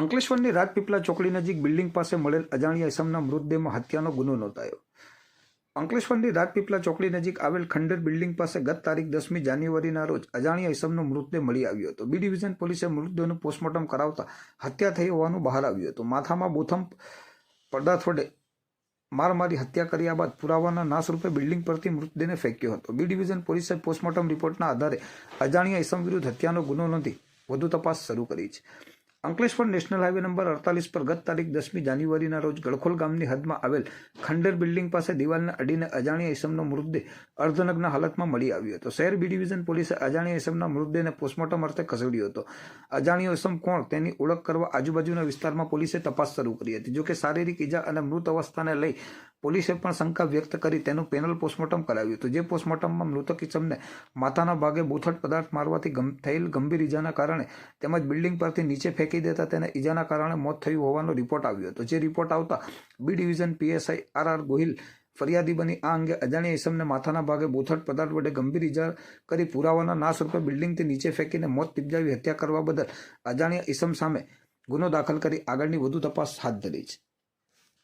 અંકલેશ્વરની રાજપીપળા ચોકડી નજીક બિલ્ડિંગ પાસે મળેલ અજાણ્યા ઇસમના મૃતદેહમાં હત્યાનો ગુનો નોંધાયો. અંકલેશ્વરની રાજપીપળા ચોકડી નજીક આવેલ ખંડેર બિલ્ડિંગ પાસે ગત તારીખ દસમી જાન્યુઆરીના રોજ અજાણ્યા ઇસમનો મૃતદેહ મળી આવ્યો હતો. બી ડિવિઝન પોલીસે મૃતદેહનું પોસ્ટમોર્ટમ કરાવતા હત્યા થઈ હોવાનું બહાર આવ્યું હતું. માથામાં બોથમ પદાર્થ વડે માર મારી હત્યા કર્યા બાદ પુરાવાના નાશ રૂપે બિલ્ડિંગ પરથી મૃતદેહને ફેંક્યો હતો. બી ડિવિઝન પોલીસે પોસ્ટમોર્ટમ રિપોર્ટના આધારે અજાણ્યા ઇસમ વિરુદ્ધ હત્યાનો ગુનો નોંધી વધુ તપાસ શરૂ કરી છે. અંકલેશ્વર નેશનલ હાઈવે નંબર અડતાલીસ પર ગત તારીખ દસમી જાન્યુઆરીના રોજ ગળખોલ ગામની હદમાં આવેલ ખંડેર બિલ્ડિંગ પાસે દિવાલને અડીને અજાણ્યા ઇસમનો મૃતદેહ અર્ધનગ્ન હાલતમાં મળી આવ્યો હતો. શહેર બી ડિવિઝન પોલીસે અજાણ્યા ઇસમના મૃતદેહને પોસ્ટમોર્ટમ અર્થે ખસેડ્યો હતો. અજાણ્યો ઇસમ કોણ તેની ઓળખ કરવા આજુબાજુના વિસ્તારમાં પોલીસે તપાસ શરૂ કરી હતી. જોકે શારીરિક ઈજા અને મૃત અવસ્થાને લઈ પોલીસે પણ શંકા વ્યક્ત કરી તેનું પેનલ પોસ્ટમોર્ટમ કરાવ્યું હતું. જે પોસ્ટમોર્ટમમાં મૃતક ઇસમને માથાના ભાગે બોથડ પદાર્થ મારવાથી થયેલ ગંભીર ઈજાના કારણે તેમજ બિલ્ડિંગ પરથી નીચે ફેંકી દેતા તેને ઈજાના કારણે મોત થયું હોવાનો રિપોર્ટ આવ્યો હતો. જે રિપોર્ટ આવતા B division PSI R R Gohil ફરિયાદી બની. આ અંગે અજાણ્યા ઇસમને માથાના ભાગે બોથડ પદાર્થ વડે ગંભીર ઈજા કરી પુરાવાના નાશ રૂપે બિલ્ડિંગથી નીચે ફેંકીને મોત નિપજાવી હત્યા કરવા બદલ અજાણ્યા ઇસમ સામે ગુનો દાખલ કરી આગળની વધુ તપાસ હાથ ધરી છે.